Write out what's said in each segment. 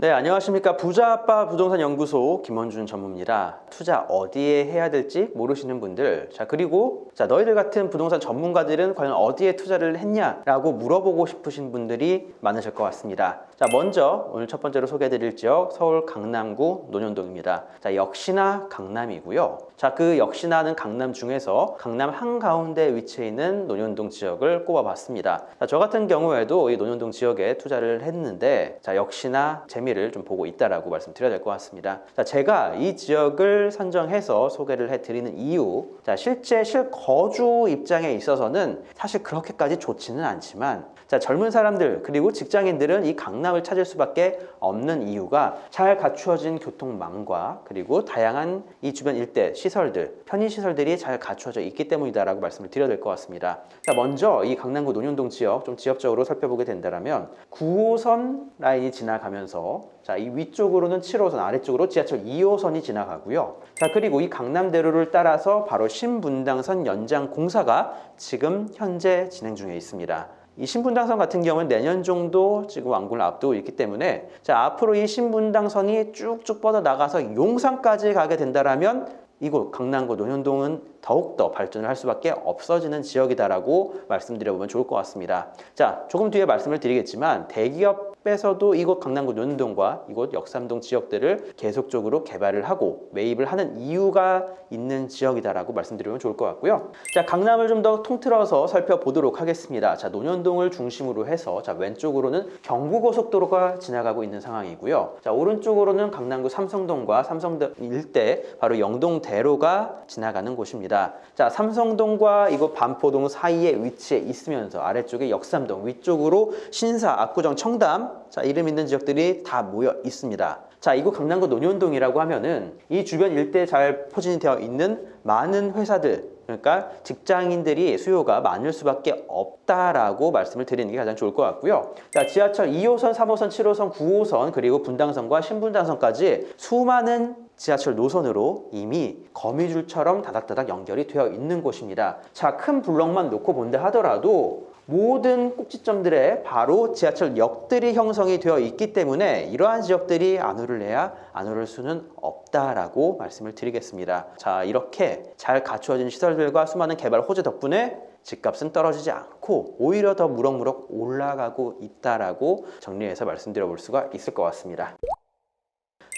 네, 안녕하십니까. 부자 아빠 부동산 연구소 김원준 전무입니다. 투자 어디에 해야 될지 모르시는 분들, 자, 그리고 자, 너희들 같은 부동산 전문가들은 과연 어디에 투자를 했냐라고 물어보고 싶으신 분들이 많으실 것 같습니다. 자, 먼저 오늘 첫 번째로 소개해 드릴 지역 서울 강남구 논현동입니다. 자, 역시나 강남이고요. 자, 그 역시나는 강남 중에서 강남 한가운데 위치해 있는 논현동 지역을 꼽아 봤습니다. 자, 저 같은 경우에도 이 논현동 지역에 투자를 했는데 자, 역시나 재미 를 좀 보고 있다라고 말씀드려야 될 것 같습니다. 자, 제가 이 지역을 선정해서 소개를 해 드리는 이유. 자, 실제 실거주 입장에 있어서는 사실 그렇게까지 좋지는 않지만 자, 젊은 사람들 그리고 직장인들은 이 강남을 찾을 수밖에 없는 이유가 잘 갖추어진 교통망과 그리고 다양한 이 주변 일대 시설들, 편의 시설들이 잘 갖추어져 있기 때문이다라고 말씀을 드려야 될 것 같습니다. 자, 먼저 이 강남구 논현동 지역 좀 지역적으로 살펴보게 된다면 9호선 라인이 지나가면서 자, 이 위쪽으로는 7호선, 아래쪽으로 지하철 2호선이 지나가고요. 자, 그리고 이 강남대로를 따라서 바로 신분당선 연장 공사가 지금 현재 진행 중에 있습니다. 이 신분당선 같은 경우는 내년 정도 지금 완공을 앞두고 있기 때문에 자 앞으로 이 신분당선이 쭉쭉 뻗어 나가서 용산까지 가게 된다라면 이곳 강남구 논현동은 더욱더 발전을 할 수밖에 없어지는 지역이다라고 말씀드려보면 좋을 것 같습니다. 자, 조금 뒤에 말씀을 드리겠지만 대기업 에서도 이곳 강남구 논현동과 이곳 역삼동 지역들을 계속적으로 개발을 하고 매입을 하는 이유가 있는 지역이다라고 말씀드리면 좋을 것 같고요. 자, 강남을 좀 더 통틀어서 살펴보도록 하겠습니다. 자, 논현동을 중심으로 해서 자, 왼쪽으로는 경부고속도로가 지나가고 있는 상황이고요. 자, 오른쪽으로는 강남구 삼성동과 삼성동 일대 바로 영동대로가 지나가는 곳입니다. 자, 삼성동과 이곳 반포동 사이에 위치해 있으면서 아래쪽에 역삼동, 위쪽으로 신사, 압구정, 청담 자, 이름 있는 지역들이 다 모여 있습니다. 자, 이곳 강남구 논현동이라고 하면은 이 주변 일대에 잘 포진이 되어 있는 많은 회사들 그러니까 직장인들이 수요가 많을 수밖에 없다라고 말씀을 드리는 게 가장 좋을 것 같고요. 자, 지하철 2호선, 3호선, 7호선, 9호선 그리고 분당선과 신분당선까지 수많은 지하철 노선으로 이미 거미줄처럼 다닥다닥 연결이 되어 있는 곳입니다. 자, 큰 블럭만 놓고 본다 하더라도 모든 꼭지점들에 바로 지하철 역들이 형성이 되어 있기 때문에 이러한 지역들이 안 오를래야 안 오를 수는 없다라고 말씀을 드리겠습니다. 자, 이렇게 잘 갖추어진 시설들과 수많은 개발 호재 덕분에 집값은 떨어지지 않고 오히려 더 무럭무럭 올라가고 있다라고 정리해서 말씀드려 볼 수가 있을 것 같습니다.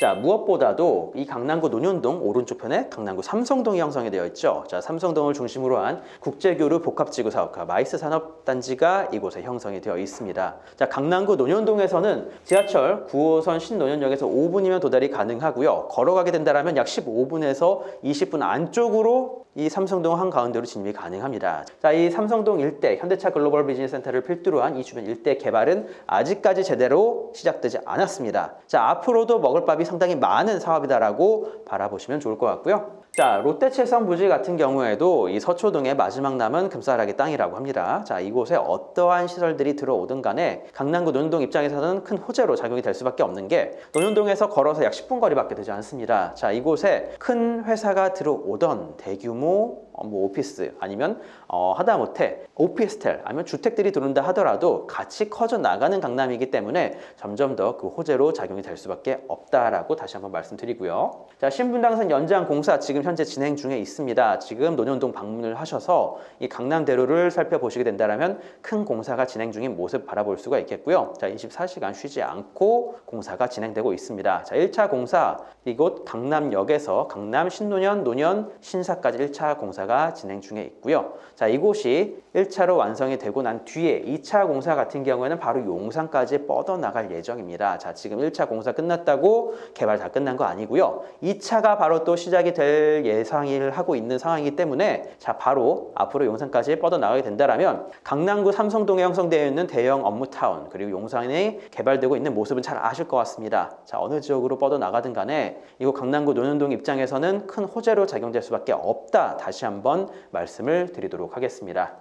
자, 무엇보다도 이 강남구 논현동 오른쪽 편에 강남구 삼성동이 형성이 되어 있죠. 자, 삼성동을 중심으로 한 국제교류 복합지구 사업화 마이스 산업단지가 이곳에 형성이 되어 있습니다. 자, 강남구 논현동에서는 지하철 9호선 신논현역에서 5분이면 도달이 가능하고요. 걸어가게 된다면 약 15분에서 20분 안쪽으로 이 삼성동 한가운데로 진입이 가능합니다. 자, 이 삼성동 일대 현대차 글로벌 비즈니스 센터를 필두로 한 이 주변 일대 개발은 아직까지 제대로 시작되지 않았습니다. 자, 앞으로도 먹을 밥이 상당히 많은 사업이다라고 바라보시면 좋을 것 같고요. 자, 롯데칠성 부지 같은 경우에도 이 서초동의 마지막 남은 금싸라기 땅이라고 합니다. 자, 이곳에 어떠한 시설들이 들어오든 간에 강남구 논현동 입장에서는 큰 호재로 작용이 될 수밖에 없는 게 논현동에서 걸어서 약 10분 거리밖에 되지 않습니다. 자, 이곳에 큰 회사가 들어오던 대규모 어, 뭐 오피스 아니면 어, 하다못해 오피스텔 아니면 주택들이 들어온다 하더라도 같이 커져 나가는 강남이기 때문에 점점 더 그 호재로 작용이 될 수밖에 없다라고 다시 한번 말씀드리고요. 자 신분당선 연장 공사 지금 현재 진행 중에 있습니다. 지금 논현동 방문을 하셔서 이 강남대로를 살펴보시게 된다면 큰 공사가 진행 중인 모습 바라볼 수가 있겠고요. 자 24시간 쉬지 않고 공사가 진행되고 있습니다. 자 1차 공사 이곳 강남역에서 강남 신논현 논현 신사까지 1차 공사가 진행 중에 있고요. 자 이곳이 1차로 완성이 되고 난 뒤에 2차 공사 같은 경우에는 바로 용산까지 뻗어 나갈 예정입니다. 자 지금 1차 공사 끝났다고 개발 다 끝난 거 아니고요. 2차가 바로 또 시작이 될 예상을 하고 있는 상황이기 때문에 자 바로 앞으로 용산까지 뻗어 나가게 된다라면 강남구 삼성동에 형성되어 있는 대형 업무 타운 그리고 용산에 개발되고 있는 모습은 잘 아실 것 같습니다. 자 어느 지역으로 뻗어 나가든 간에 이곳 강남구 논현동 입장에서는 큰 호재로 작용될 수밖에 없다. 다시 한번 말씀을 드리도록 하겠습니다.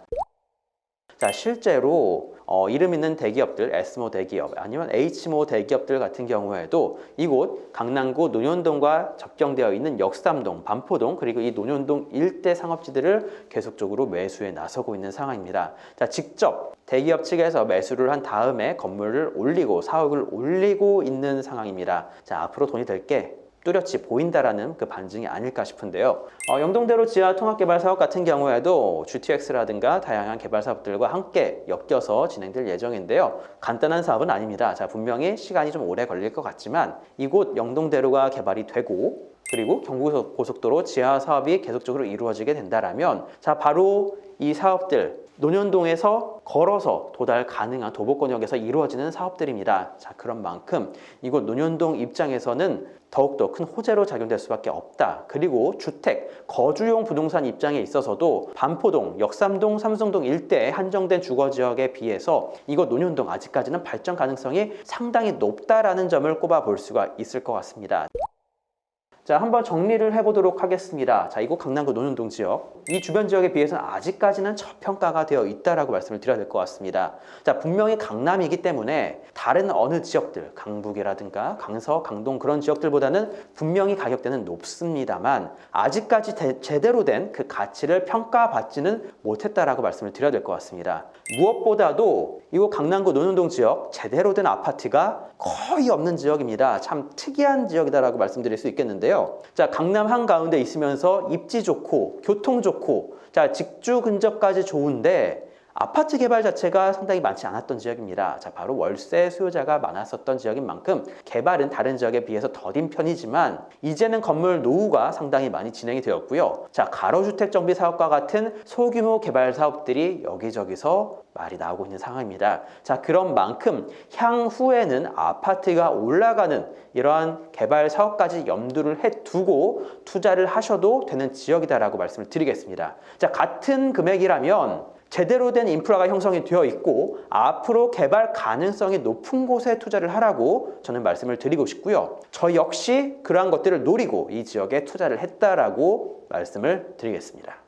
자, 실제로 어, 이름 있는 대기업들, S모 대기업 아니면 H모 대기업들 같은 경우에도 이곳 강남구 논현동과 접경되어 있는 역삼동, 반포동 그리고 이 논현동 일대 상업지들을 계속적으로 매수에 나서고 있는 상황입니다. 자, 직접 대기업 측에서 매수를 한 다음에 건물을 올리고 사옥을 올리고 있는 상황입니다. 자, 앞으로 돈이 될 게 뚜렷이 보인다라는 그 반증이 아닐까 싶은데요. 어, 영동대로 지하 통합개발 사업 같은 경우에도 GTX라든가 다양한 개발 사업들과 함께 엮여서 진행될 예정인데요. 간단한 사업은 아닙니다. 자, 분명히 시간이 좀 오래 걸릴 것 같지만 이곳 영동대로가 개발이 되고 그리고 경부고속도로 지하 사업이 계속적으로 이루어지게 된다라면 자 바로 이 사업들 논현동에서 걸어서 도달 가능한 도보권역에서 이루어지는 사업들입니다. 자 그런 만큼 이곳 논현동 입장에서는 더욱더 큰 호재로 작용될 수밖에 없다. 그리고 주택, 거주용 부동산 입장에 있어서도 반포동, 역삼동, 삼성동 일대의 한정된 주거 지역에 비해서 이곳 논현동 아직까지는 발전 가능성이 상당히 높다라는 점을 꼽아 볼 수가 있을 것 같습니다. 자, 한번 정리를 해보도록 하겠습니다. 자, 이곳 강남구 논현동 지역. 이 주변 지역에 비해서는 아직까지는 저평가가 되어 있다라고 말씀을 드려야 될 것 같습니다. 자, 분명히 강남이기 때문에 다른 어느 지역들, 강북이라든가 강서, 강동 그런 지역들보다는 분명히 가격대는 높습니다만 아직까지 대- 제대로 된 그 가치를 평가받지는 못했다라고 말씀을 드려야 될 것 같습니다. 무엇보다도 이곳 강남구 논현동 지역 제대로 된 아파트가 거의 없는 지역입니다. 참 특이한 지역이다라고 말씀드릴 수 있겠 는데요. 자, 강남 한가운데 있으면서 입지 좋고 교통 좋고 자, 직주 근접까지 좋은데 아파트 개발 자체가 상당히 많지 않았던 지역입니다. 자, 바로 월세 수요자가 많았었던 지역인 만큼 개발은 다른 지역에 비해서 더딘 편이지만 이제는 건물 노후가 상당히 많이 진행이 되었고요. 자, 가로주택 정비 사업과 같은 소규모 개발 사업들이 여기저기서 말이 나오고 있는 상황입니다. 자, 그런 만큼 향후에는 아파트가 올라가는 이러한 개발 사업까지 염두를 해 두고 투자를 하셔도 되는 지역이다라고 말씀을 드리겠습니다. 자, 같은 금액이라면 제대로 된 인프라가 형성이 되어 있고 앞으로 개발 가능성이 높은 곳에 투자를 하라고 저는 말씀을 드리고 싶고요. 저 역시 그러한 것들을 노리고 이 지역에 투자를 했다라고 말씀을 드리겠습니다.